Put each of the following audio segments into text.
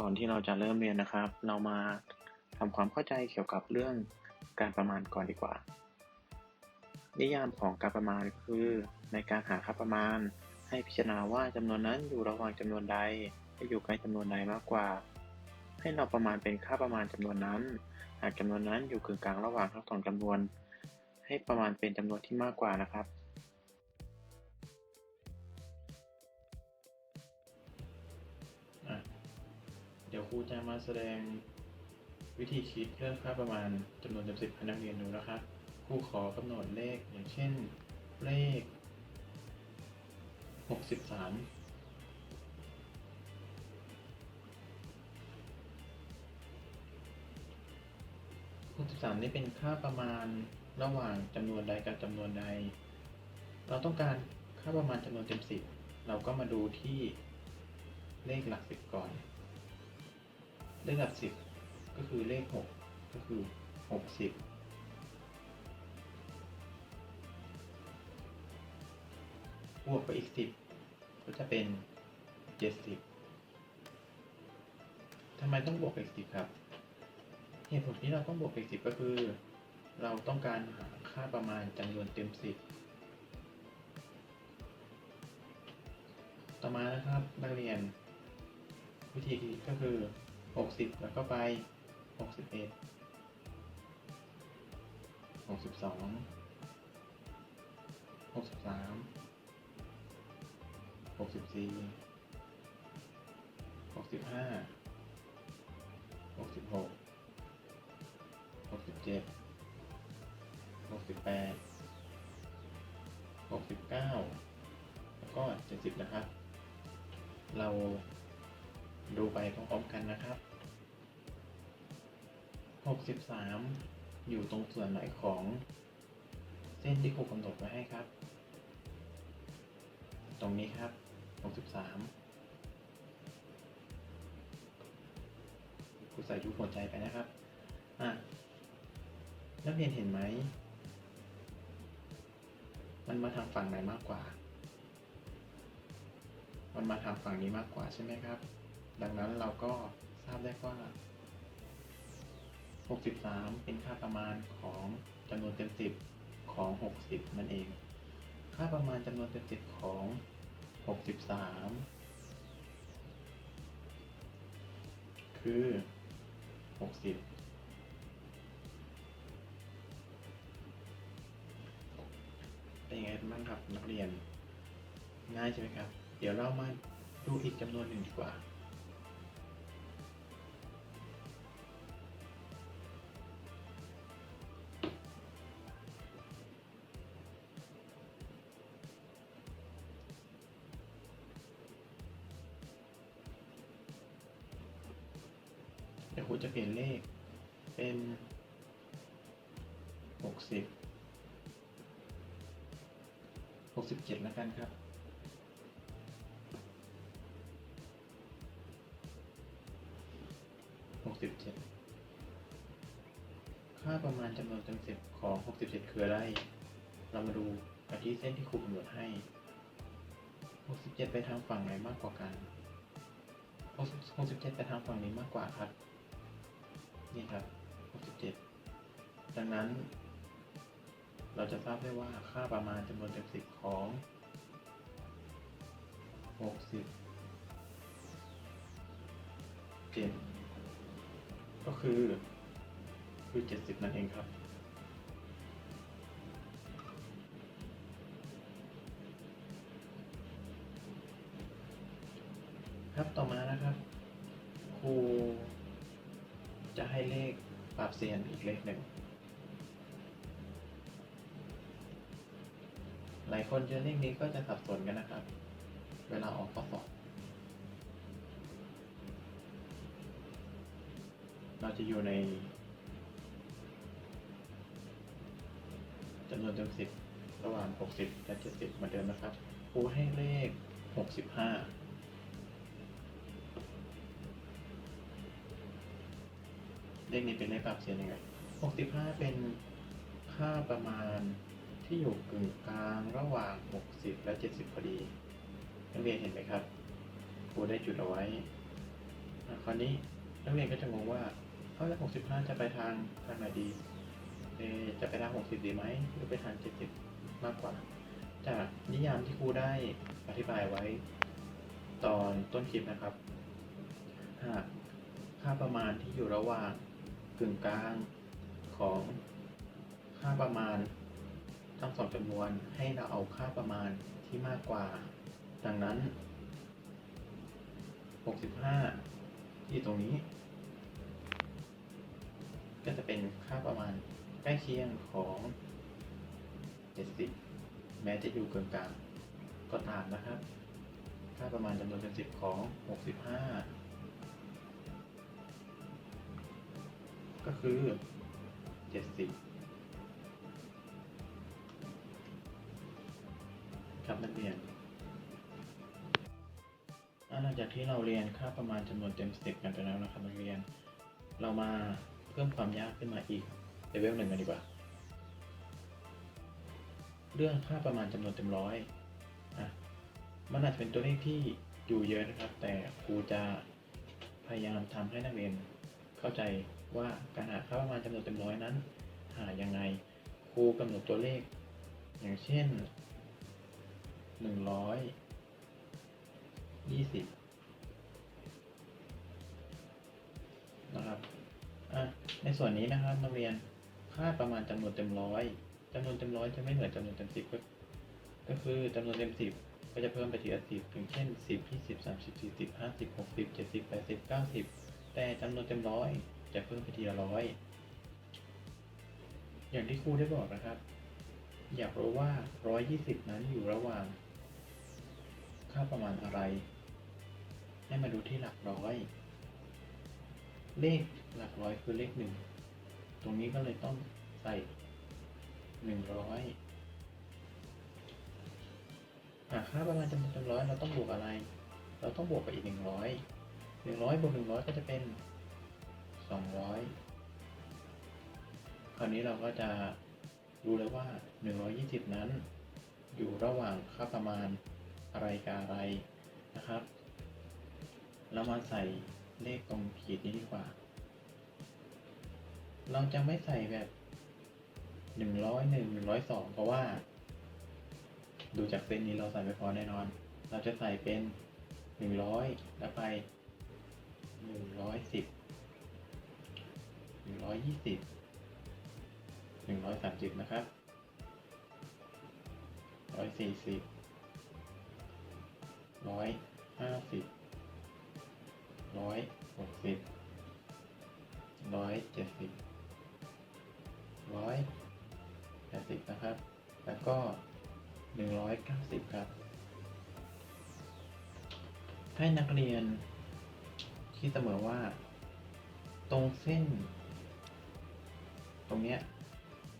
ก่อนที่เราจะเริ่มเรียนนะครับ เรามาทำความเข้าใจเกี่ยวกับเรื่องการประมาณก่อนดีกว่า นิยามของการประมาณคือ ในการหาค่าประมาณ ให้พิจารณาว่าจำนวนนั้นอยู่ระหว่างจำนวนใดและอยู่ใกล้จำนวนใดมากกว่า ให้เราประมาณเป็นค่าประมาณจำนวนนั้น หากจำนวนนั้นอยู่กึ่งกลางระหว่างทั้งสองจำนวน ให้ประมาณเป็นจำนวนที่มากกว่านะครับ ครูจะมาแสดงวิธีคิดเรื่องค่าประมาณจำนวนจำสิบให้นักเรียนดูนะครับครูขอกำหนดเลขอย่างเช่น เลขหกสิบสามหกสิบสามนี่เป็นค่าประมาณระหว่างจำนวนใดกับจำนวนใด เราต้องการค่าประมาณจำนวนเต็มสิบเราก็มาดูที่เลขหลักสิบก่อน เลขหลักสิบก็คือเลขหกก็คือหกสิบบวกไปอีกสิบก็จะเป็นเจ็ดสิบทำไมต้องบวกไปอีกสิบครับ เหตุผลที่เราต้องบวกไปอีกสิบก็คือ เราต้องการหาค่าประมาณจำนวนเต็มสิบต่อมานะครับนักเรียนวิธีก็คือ 60 แล้วก็ไป 61 62 63 64 65 66 67 68 69 แล้วก็ 70 นะครับ เรา ดูไปพร้อมๆกันนะครับ 63 อยู่ตรงส่วนไหนของ เส้นที่ครูกำหนดไว้ให้ครับ ตรงนี้ครับ 63ครูใส่ยุหัวใจไปนะครับ อะ นักเรียนเห็นไหม มันมาทางฝั่งไหนมากกว่ามันมาทางฝั่งนี้มากกว่าใช่ไหมครับ ดังนั้นเราก็ทราบได้ว่า 63 เป็นค่าประมาณของจำนวนเต็มสิบของ 60 นั่นเอง ค่าประมาณจำนวนเต็มสิบของ 63 คือ 60เป็นยังไงบ้างครับนักเรียน ง่ายใช่ไหมครับ เดี๋ยวเรามาดูอีกจำนวนหนึ่งดีกว่า เดี๋ยวครูจะเปลี่ยนเลข เป็นหกสิบหกสิบเจ็ดแล้วกันครับ หกสิบเจ็ด ค่าประมาณจำนวนเต็มสิบของหกสิบเจ็ดคืออะไร เรามาดูกันที่เส้นที่ครูกำหนดให้หกสิบเจ็ดไปทางฝั่งไหนมากกว่ากันหกสิบเจ็ดไปทางฝั่งนี้มากกว่าครับ นี่ครับหกสิบเจ็ดดังนั้น เราจะทราบได้ว่าค่าประมาณจำนวนเต็มสิบของหกสิบเจ็ดก็คือ คือเจ็ดสิบนั่นเองครับครับ ต่อมานะครับ ครู จะให้เลขปราบเซียนอีกเลขหนึ่ง หลายคนเจอเลขนี้ก็จะสับสนกันนะครับ เวลาออกข้อสอบ เราจะอยู่ในจำนวนเต็มสิบระหว่าง 60 และ 70เหมือนเดิมนะครับครูให้เลข 65 เลขนี้เป็นเลขปรับเสียนยังไง65เป็นค่าประมาณที่อยู่กึ่งกลางระหว่าง60และ70พอดีนักเรียนเห็นไหมครับครูได้จุดเอาไว้คราวนี้นักเรียนก็จะงงว่าเอ้าแล้วหกสิบห้าจะไปทางทางไหนดีเอจะไปทางหกสิบดีไหมหรือไปทางเจ็ดสิบมากกว่า จากนิยามที่ครูได้อธิบายไว้ ตอนต้นคลิปนะครับหากค่าประมาณที่อยู่ระหว่าง กึ่งกลางของค่าประมาณ ทั้งสองจำนวนให้เราเอาค่าประมาณที่มากกว่า ดังนั้น 65 ที่ตรงนี้ ก็จะเป็นค่าประมาณใกล้เคียงของ 70 แม้จะอยู่กึ่งกลางก็ตามนะครับ ค่าประมาณจำนวนเป็น10ของ 65 ก็คือ70ครับนักเรียนหลังจากที่เราเรียนค่าประมาณจำนวนเต็มสิบกันไปแล้วนะครับนักเรียน เรามาเพิ่มความยากขึ้นมาอีกเลเวลหนึ่งกันดีกว่า เรื่องค่าประมาณจำนวนเต็มร้อยอะมันอาจจะเป็นตัวเลขที่อยู่เยอะนะครับ แต่ครูจะพยายามทำให้นักเรียนเข้าใจ ว่าการหาค่าประมาณจำนวนเต็มร้อยนั้น หายังไงครูกำหนดตัวเลข อย่างเช่นหนึ่งร้อยยี่สิบนะครับอะในส่วนนี้นะครับนักเรียนค่าประมาณจำนวนเต็มร้อยจำนวนเต็มร้อยจะไม่เหมือนจำนวนเต็มสิบก็ก็คือจำนวนเต็มสิบก็จะเพิ่มไปทีละสิบอย่างเช่นสิบยี่สิบสามสิบสี่สิบห้าสิบหกสิบเจ็ดสิบแปดสิบเก้าสิบแต่จำนวนเต็มร้อย จะเพิ่มไปทีละร้อย อย่างที่ครูได้บอกนะครับ อยากรู้ว่า 120 นั้นอยู่ระหว่าง ค่าประมาณอะไร ให้มาดูที่หลักร้อย เลขหลักร้อยคือเลขหนึ่ง ตรงนี้ก็เลยต้องใส่100หากค่าประมาณจำนวนจำร้อยเราต้องบวกอะไร เราต้องบวกไปอีก100 100บวก100ก็จะเป็น 200 คราวนี้เราก็จะรู้แล้วว่า 120 นั้น อยู่ระหว่างค่าประมาณอะไรกับอะไรนะครับเรามาใส่เลขตรงขีดนี้ดีกว่า เราจะไม่ใส่แบบ 101 102 เพราะว่า ดูจากเส้นนี้เราใส่ไม่พอแน่นอน เราจะใส่เป็น 100 แล้วไป 110 120หนึ่งร้อยสามสิบนะครับร้อยสี่สิบร้อยห้าสิบร้อยหกสิบร้อยเจ็ดสิบร้อยแปดสิบนะครับ แล้วก็หนึ่งร้อยเก้าสิบครับ ให้นักเรียนคิดเสมอว่า ตรงเส้น ตรงเนี้ย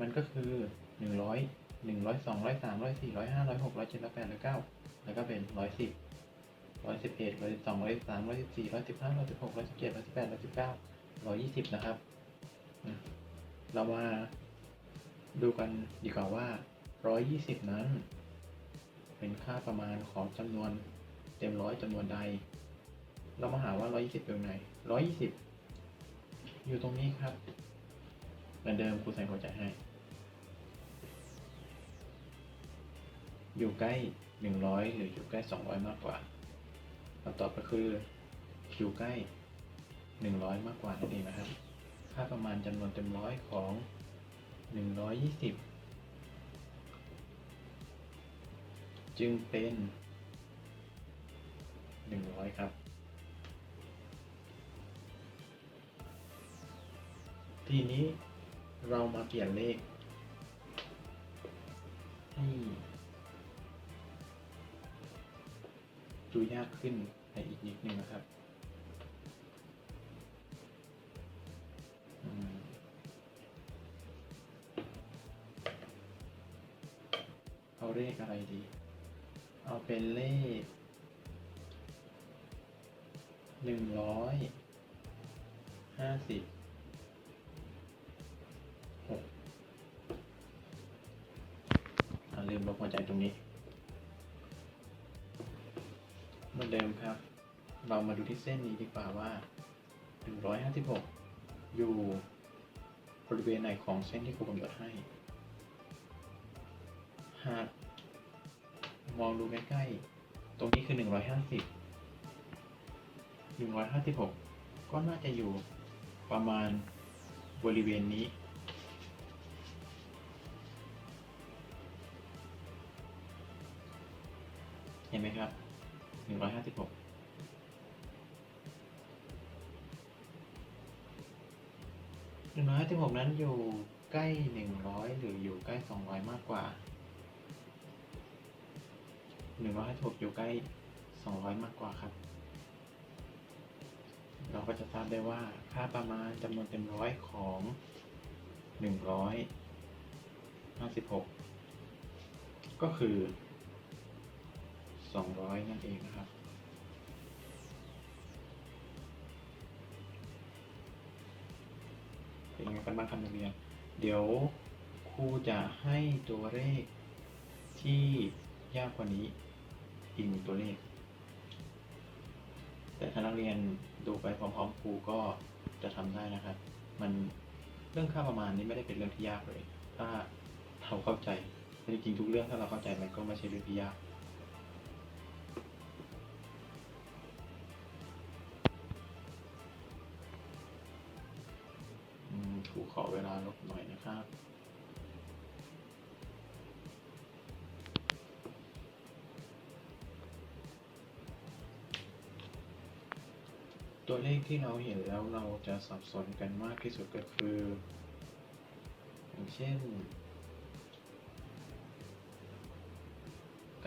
มันก็คือหนึ่งร้อยหนึ่งร้อยสองร้อยสามร้อยสี่ร้อยห้าร้อยหกร้อยเจ็ดร้อยแปดร้อยเก้าแล้วก็เป็นร้อยสิบร้อยสิบเอ็ดร้อยสิบสองร้อยสามร้อยสี่ร้อยสิบห้าร้อยสิบหกร้อยสิบเจ็ดร้อยสิบแปดร้อยสิบเก้าร้อยยี่สิบนะครับ เรามาดูกันดีกว่าว่าร้อยยี่สิบนั้น เป็นค่าประมาณของจำนวนเต็มร้อยจำนวนใด เรามาหาว่าร้อยยี่สิบเป็นไงร้อยยี่สิบอยู่ตรงนี้ครับ มือนเดิมครูใส่หัวใจให้ อยู่ใกล้หนึ่งร้อยหรืออยู่ใกล้สองร้อยมากกว่าคำตอบก็คืออยู่ใกล้หนึ่งร้อยมากกว่านั่นเองนะครับ ค่าประมาณจำนวนเต็มร้อยของหนึ่งร้อยยี่สิบจึงเป็นหนึ่งร้อยครับ ทีนี้ เรามาเปลี่ยนเลขให้ดูยากขึ้นในอีกนิดนึงนะครับเอาเลขอะไรดี เอาเป็นเลขหนึ่งร้อยห้าสิบ อใจตรงนี้เหมือนเดิมครับ เรามาดูที่เส้นนี้ดีกว่าว่า 156 อยู่บริเวณไหนของเส้นที่ครูกำหนดให้ หากมองดูใกล้ๆ ตรงนี้คือ 150 156 ก็น่าจะอยู่ประมาณบริเวณนี้ ห็นไหมครับ156หนึ่งร้อยห้าสิบหกนั้นอยู่ใกล้หนึ่งร้อยหรืออยู่ใกล้สองร้อยมากกว่าหนึ่งร้อยห้าสิบหกอยู่ใกล้สองร้อยมากกว่าครับ เราก็จะทราบได้ว่าค่าประมาณจำนวนเต็มร้อยของหนึ่งร้อยห้าสิบหกก็คือ สองร้อยนั่นเองนะครับ เป็นยังไงกันบ้างครับนักเรียน เดี๋ยวครูจะให้ตัวเลขที่ยากกว่านี้อีกหนึ่งตัวเลข แต่ถ้านักเรียนดูไปพร้อมๆครูก็จะทำได้นะครับ มันเรื่องค่าประมาณนี้ไม่ได้เป็นเรื่องที่ยากเลย ถ้าเราเข้าใจแต่จริงๆทุกเรื่องถ้าเราเข้าใจมันก็ไม่ใช่เรื่องที่ยากูขอเวลาลบหน่อยนะครับตัวเลขที่เราเห็นแล้วเราจะสับสนกันมากที่สุดก็คือ อย่างเช่น 900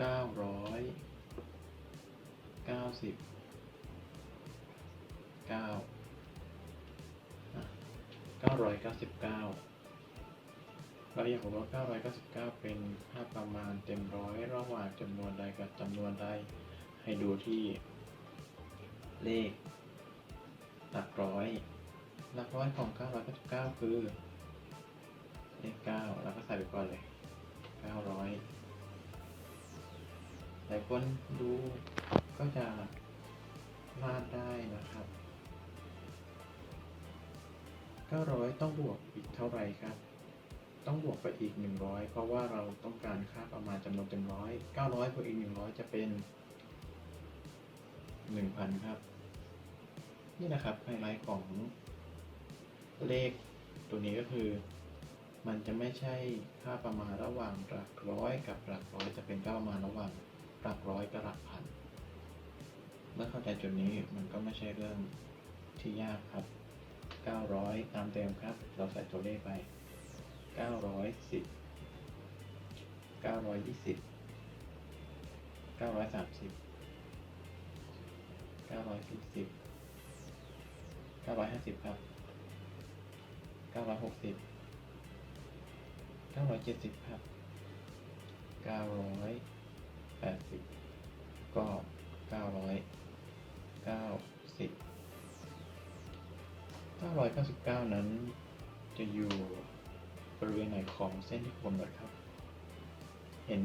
90 9 999เราอยากบอกว่า 999 เป็นค่าประมาณเต็มร้อยระหว่างจำนวนใดกับจำนวนใด ให้ดูที่เลข หลักร้อย หลักร้อยของ 999 คือ เลข 9 แล้วก็ใส่ไปก่อนเลย 900 หลายคนดูก็จะพลาดได้นะครับ 900 ต้องบวกอีกเท่าไหร่ครับ ต้องบวกไปอีก 100 เพราะว่าเราต้องการค่าประมาณจำนวนเต็มร้อย900บวกอีก 100 จะเป็น 1,000 ครับ นี่นะครับไฮไลท์ของเลขตัวนี้ก็คือ มันจะไม่ใช่ค่าประมาณระหว่างหลักร้อยกับหลักร้อยจะเป็นค่าประมาณระหว่างหลักร้อยกับหลักพันเมื่อเข้าใจจุดนี้มันก็ไม่ใช่เรื่องที่ยากครับ 900 ตามเต็มครับ เราใส่ตัวเลขไป 910 920 930 940 950 ครับ 960 970 ครับ 980 ก็900 90 999 นั้น จะอยู่บริเวณไหนของเส้นที่ผมหน่อยครับ เห็น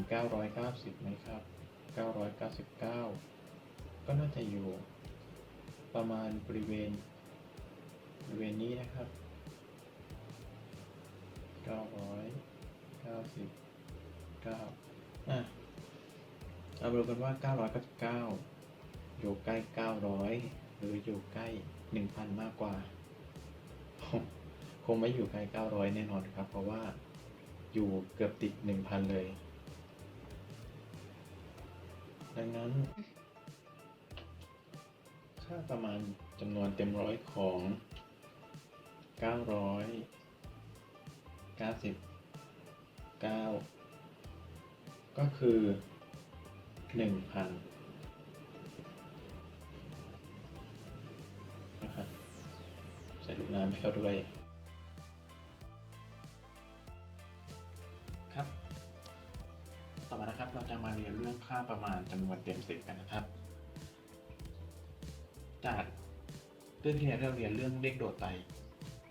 990 ไหมครับ 999 ก็น่าจะอยู่ ประมาณบริเวณบริเวณนี้นะครับ 999อะเอาดูกันว่า 999 อยู่ใกล้ 900 หรืออยู่ใกล้ 1,000 มากกว่า คงไม่อยู่ใกล้900 แน่นอนครับ เพราะว่าอยู่เกือบติด 1,000 เลย ดังนั้น ค่าประมาณจำนวนเต็มร้อยของ 999 ก็คือ 1,000 น้ำให้เขาด้วยครับ ต่อมานะครับเราจะมาเรียนเรื่องค่าประมาณจำนวนเต็มสิบกันนะครับ จากเรื่องที่เราเรียนเรื่องเลขโดดไต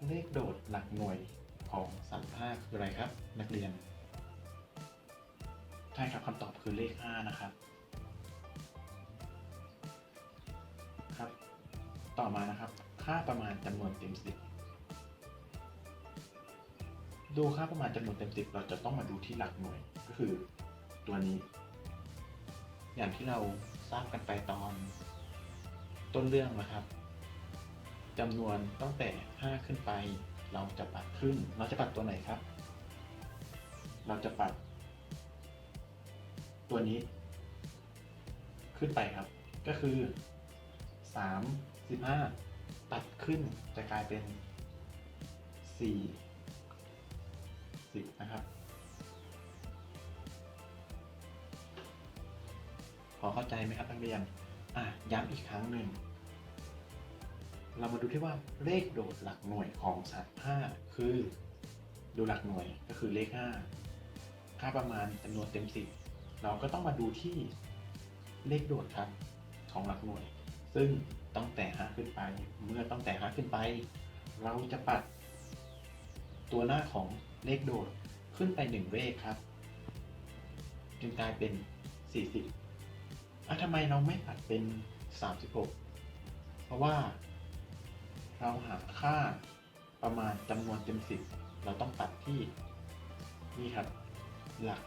เลขโดดหลักหน่วยของสัมภาษคืออะไรครับ นักเรียนใช่ครับคำตอบคือเลข 5 นะครับค่าต่อมานะครับ ค่าประมาณจำนวนเต็มสิบดูค่าประมาณจำนวนเต็มสิบเราจะต้องมาดูที่หลักหน่วยก็คือตัวนี้ อย่างที่เราทราบกันไปตอน ต้นเรื่องนะครับจำนวนตั้งแต่ 5 ขึ้นไป เราจะปัดขึ้น เราจะปัดตัวไหนครับ เราจะปัด ตัวนี้ ขึ้นไปครับ ก็คือ 3 15 ตัดขึ้นจะกลายเป็น 4 10 นะครับ พอเข้าใจไหมครับนักเรียนอะย้ำอีกครั้งหนึ่ง เรามาดูที่ว่าเลขโดดหลักหน่วยของสัตว์5คือดูหลักหน่วยก็คือเลข 5 ค่าประมาณจำนวนเต็ม 10 เราก็ต้องมาดูที่เลขโดดครับของหลักหน่วย ซึ่ง ตั้งแต่5ขึ้นไป เมื่อตั้งแต่5ขึ้นไป เราจะปัด ตัวหน้าของเลขโดดขึ้นไป1เลขครับ จึงกลายเป็น 40อะทำไมเราไม่ปัดเป็น 36 เพราะว่า เราหาค่าประมาณจำนวนเต็ม 10 เราต้องตัดที่นี่ครับ หลัก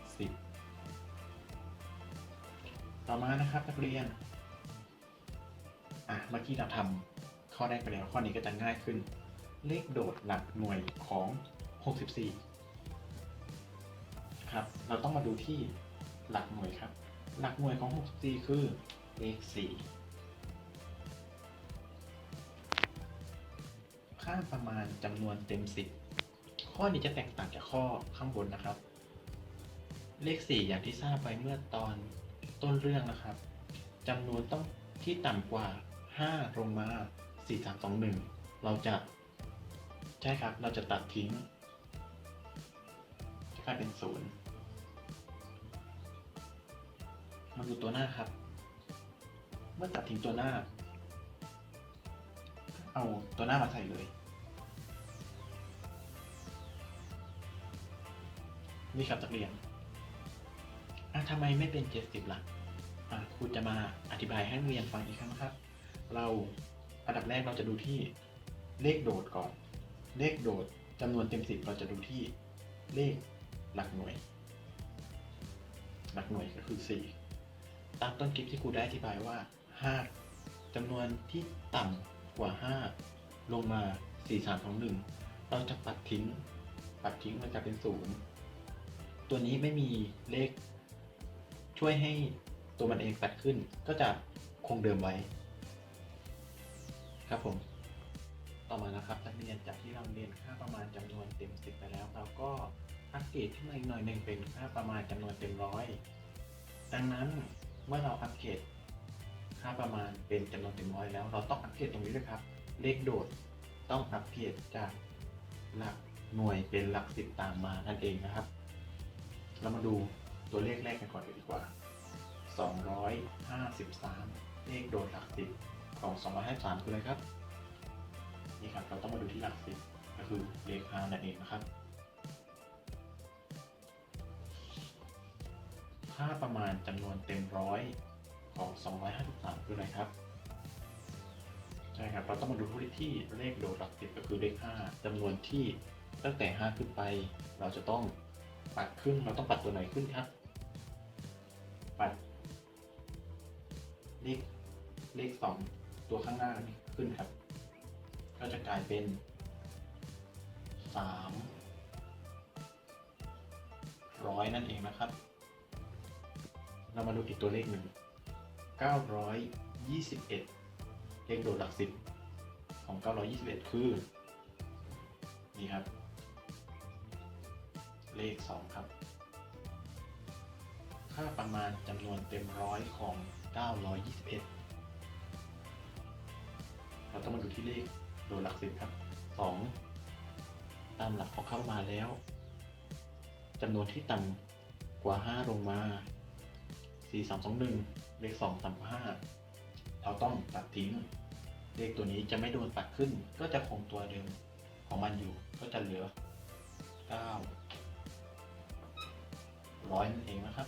10 ต่อมานะครับนักเรียน อะเมื่อกี้เราทำข้อแรกไปแล้วข้อนี้ก็จะง่ายขึ้น เลขโดดหลักหน่วยของ 64 ครับ เราต้องมาดูที่หลักหน่วยครับ หลักหน่วยของ 64 คือเลข 4 ค่าประมาณจำนวนเต็ม 10 ข้อนี้จะแตกต่างจากข้อข้างบนนะครับ เลข 4 อย่างที่ทราบไปเมื่อตอนต้นเรื่องนะครับจำนวนต้องที่ต่ำกว่า 5ลงมา4 3 2 1เราจะ ใช่ครับ เราจะตัดทิ้งจะกลายเป็นศูนย์มาดูตัวหน้าครับ เมื่อตัดทิ้งตัวหน้า เอาตัวหน้ามาใส่เลย นี่ครับนักเรียนอะทำไมไม่เป็น70ล่ะอะครูจะมาอธิบายให้นักเรียนฟังอีกครั้งครับ เราอันดับแรกเราจะดูที่เลขโดดก่อน เลขโดดจำนวนเต็มสิบเราจะดูที่เลขหลักหน่วย หลักหน่วยก็คือ 4 ตามต้นคลิปที่ครูได้อธิบายว่า 5จำนวนที่ต่ำกว่า 5 ลงมา 4 3 2 1 เราจะปัดทิ้ง ปัดทิ้งมันจะเป็นศูนย์ตัวนี้ไม่มีเลขช่วยให้ตัวมันเองปัดขึ้น ก็จะคงเดิมไว้ ครับผม ต่อมานะครับนักเรียนจากที่เราเรียนค่าประมาณจำนวนเต็มสิบไปแล้ว เราก็อัปเกรดขึ้นมาอีกหน่อยหนึ่งเป็นค่าประมาณจำนวนเต็มร้อยดังนั้นเมื่อเราอัปเกรดค่าประมาณเป็นจำนวนเต็มร้อยแล้ว เราต้องอัปเกรดตรงนี้ด้วยครับ เลขโดดต้องอัปเกรดจากหลักหน่วยเป็นหลักสิบตามมานั่นเองนะครับ เรามาดูตัวเลขแรกกันก่อนดีกว่า 253 เลขโดดหลักสิบ ของ253คืออะไรครับ นี่ครับ เราต้องมาดูที่หลักสิบก็คือเลข5นั่นเองนะครับ ค่าประมาณจำนวนเต็มร้อยของ 253 คืออะไรครับ ใช่ครับ เราต้องมาดูที่เลขโดดหลักสิบก็คือเลข 5จำนวนที่ตั้งแต่ 5 ขึ้นไป เราจะต้องปัดขึ้น เราต้องปัดตัวไหนขึ้นครับ ปัดเลขเลขสอง ตัวข้างหน้านี่ขึ้นครับ ก็จะกลายเป็นสามร้อยนั่นเองนะครับ เรามาดูอีกตัวเลขหนึ่งเก้าร้อยยี่สิบเอ็ดเลขโดดหลักสิบของเก้าร้อยยี่สิบเอ็ดคือนี่ครับ เลขสองครับ ค่าประมาณจำนวนเต็มร้อยของ 921 เราต้องมาดูที่เลขโดยหลักสิบครับ2ตามหลักขอเข้ามาแล้วจำนวนที่ต่ำกว่า 5 ลงมา 4 3 2 1 เลข 2 ต่ำกว่า 5 เราต้องตัดทิ้ง เลขตัวนี้จะไม่โดนตัดขึ้น ก็จะคงตัวเดิมของมันอยู่ ก็จะเหลือ9ร้อยนั่นเองนะครับ